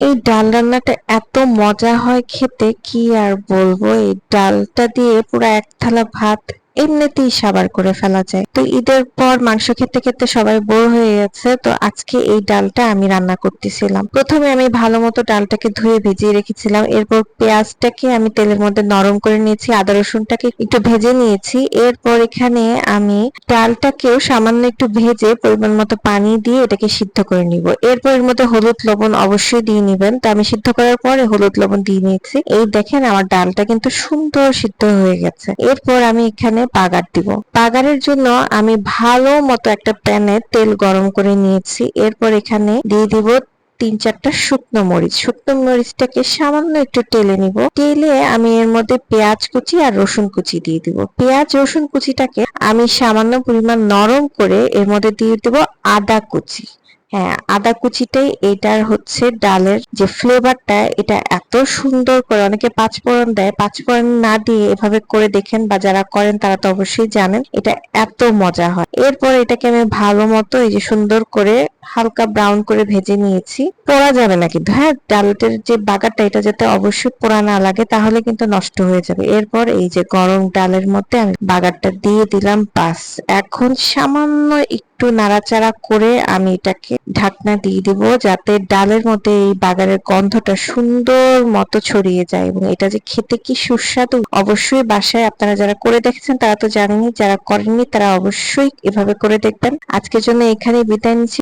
এই ডাল রান্নাটা এত মজা হয় খেতে, কি আর বলব? এই ডালটা দিয়ে পুরো এক থালা ভাত এমনিতেই সাবার করে ফেলা যায়। তো ঈদের পর মাংস খেতে খেতে সবাই বোর হয়ে গেছে, তো আজকে এই ডালটা আমি রান্না করতেছিলাম। প্রথমে আমি ভালো মতো ডালটাকে ধুয়ে ভিজিয়ে রেখেছিলাম, এরপর পেঁয়াজটাকে আমি তেলের মধ্যে নরম করে নিয়েছি, আদা রসুনটাকে একটু ভেজে নিয়েছি, এরপর এখানে আমি ডালটাকেও সামান্য একটু ভেজে পরিমাণ মতো পানি দিয়ে এটাকে সিদ্ধ করে নিব। এরপর এর মধ্যে হলুদ লবণ অবশ্যই দিয়ে নিবেন, তো আমি সিদ্ধ করার পরে হলুদ লবণ দিয়ে নিয়েছি। এই দেখেন আমার ডালটা কিন্তু সুন্দর সিদ্ধ হয়ে গেছে। এরপর আমি এখানে বাগার দিব। বাগারের জন্য আমি ভালো মতো একটা প্যানে তেল গরম করে নিয়েছি। এরপর এখানে দিয়ে দিব তিন চারটা শুকনো মরিচ। শুকনো মরিচটাকে সামান্য একটু টেলে নিব। টেলে আমি এর মধ্যে পেঁয়াজ কুচি আর রসুন কুচি দিয়ে দিব। পেঁয়াজ, রসুন কুচিটাকে আমি সামান্য পরিমাণ নরম করে এর মধ্যে দিয়ে দিব আদা কুচি। হ্যাঁ আদা কুচিটাই এটার হচ্ছে ডালের যে ফ্লেভারটা এটা এত সুন্দর করে অনেকে পাঁচ ফোড়ন দেয়। পাঁচ ফোড়ন না দিয়ে এভাবে করে দেখেন বা যারা করেন তারা তো অবশ্যই জানেন, এটা এত মজা হয়। এরপর এটাকে আমি ভালো মতো এই যে সুন্দর করে হালকা ব্রাউন করে ভেজে নিয়েছি। পোড়া যাবে না কিন্তু হ্যাঁ ডালটের যে বাগারটা, এটা যাতে অবশ্যই পোড়া না লাগে, তাহলে কিন্তু নষ্ট হয়ে যাবে। এরপর এই যে গরম ডালের মধ্যে আমি বাগারটা দিয়ে দিলাম, বাস। এখন সামান্য একটু নাড়াচাড়া করে আমি এটাকে ঢাকনা দিয়ে দিব, যাতে ডালের মধ্যে এই বাগারের গন্ধটা সুন্দর মতো ছড়িয়ে যায়, এবং এটা যে খেতে কি সুস্বাদু। অবশ্যই বাসায় আপনারা যারা করে দেখেছেন, তারা তো জানেনি যারা করেননি, তারা অবশ্যই এভাবে করে দেখবেন। আজকের জন্য এখানে বিদায় নিচ্ছি।